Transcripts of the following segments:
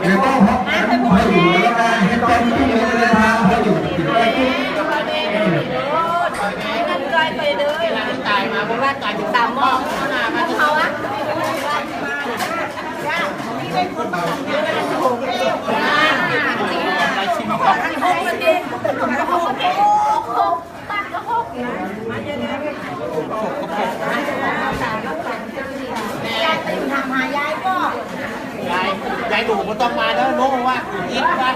เดี๋ยวต้องพักพออยู่แล้วนะให้ตอนที่เลยนะทางพออยู่ติดไปที่ตายไปเลยตายมาเพราะว่าตายถึงตามหม้อหน้ามันเขาอะยายยายดูก็ต้องมาแล้วโน้ว่าอีกว่า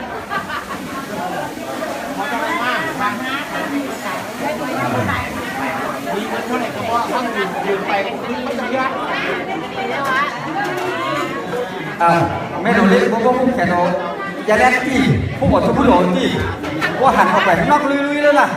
เขาต้องมามามีมันเท่าไหร่ก็ว่าทั้งยืนยืนไปไม่ต้องยากอ่าไม่โดนเล็กผมก็พุ่งแขนเอาอย่าแลกที่ผู้หมดทุกผู้โดนที่ว่าหันออกไปข้างนอกลุยๆแล้วล่ะ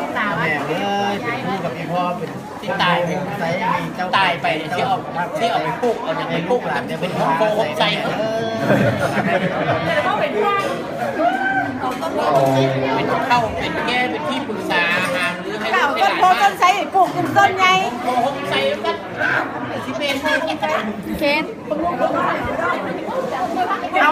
แม่เอ้ยเป็นคู่กับพี่พ่อเป็นที่ตายเป็นไซมีเจ้าตายไปที่เอาที่เอาไปปลูกเอาอย่างไปปลูกหลานจะเป็นโกหกใจเออแต่พอเป็นเข้าเป็นแก้เป็นที่ปรึกษาหาหรือให้เก่าลูกต้นโพต้นไทรปลูกเป็นต้นไงโกหกใจกันที่เป็นเคนเอา